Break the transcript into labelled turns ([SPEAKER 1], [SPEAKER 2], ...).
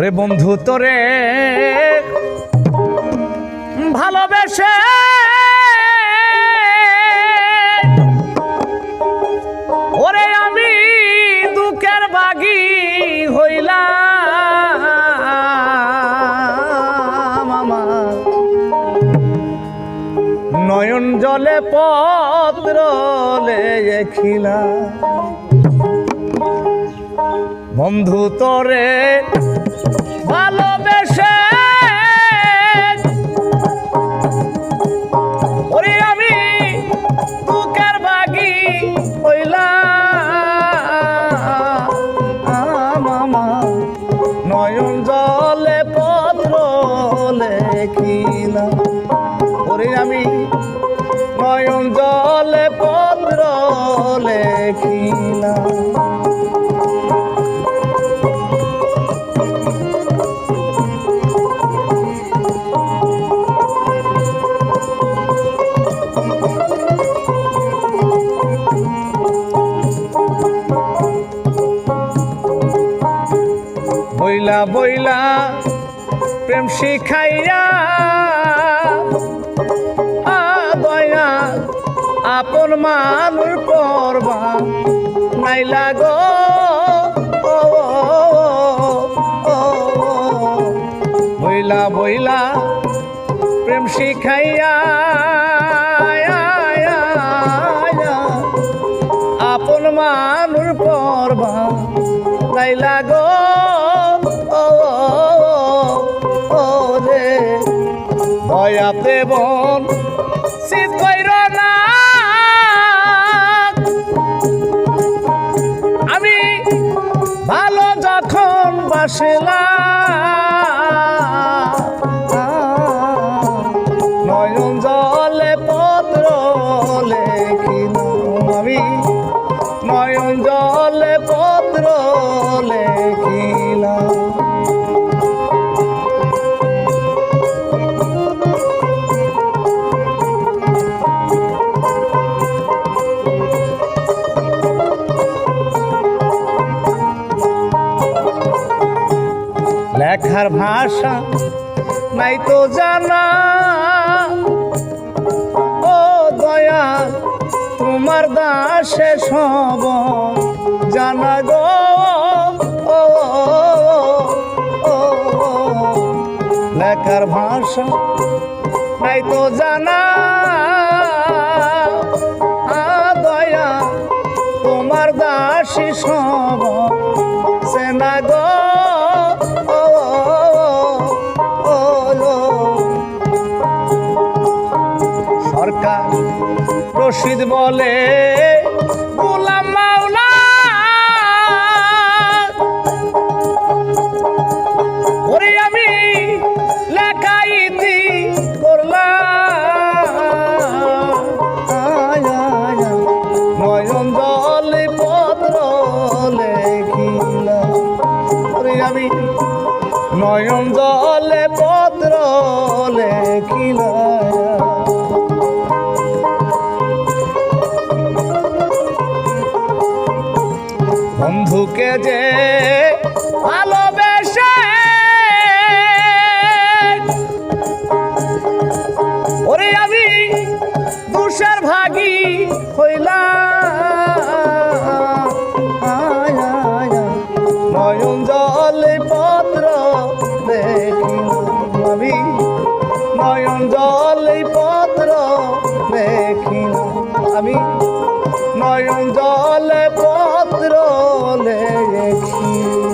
[SPEAKER 1] ওরে বন্ধু তোরে, ভালোবেসে ওরে আমি দুঃখের বাগি হইলাম নয়ন জলে পত্র লেখিলা বন্ধু তোরে নয়ন জলে পত্র লেখিলাম। বইলা বইলা প্রেম শিখাইয়া আপন মানুষ করবা নাই লাগো। বইলা বইলা প্রেম শিখাইয়া আপন মানুষ করবা নাই লাগো দয়াতে বন শীত কইর না বাসলাম নয়ন জলে পত্র লেখিলাম আমি। নয়ন পত্র লেখার ভাষা নাই তো জানা। ও দয়া তোমার দাসে সব জানা গো। লেখার ভাষা নাই তো জানা। দয়া তোমার দাসী সব সেনা গো। সরকার রশিদ বলে গোলাম মাওলা। আমি লেখাইতি করলাম আয়, আয়, আয়। নয়ন জলে পত্র লেখিলাম। ওরে আমি নয়ন জলে পত্র লেখিলাম। যে ভালোবেসে ওরে আমি দুষের ভাগি হইলাম। নয়ন জলে পত্র লেগেছি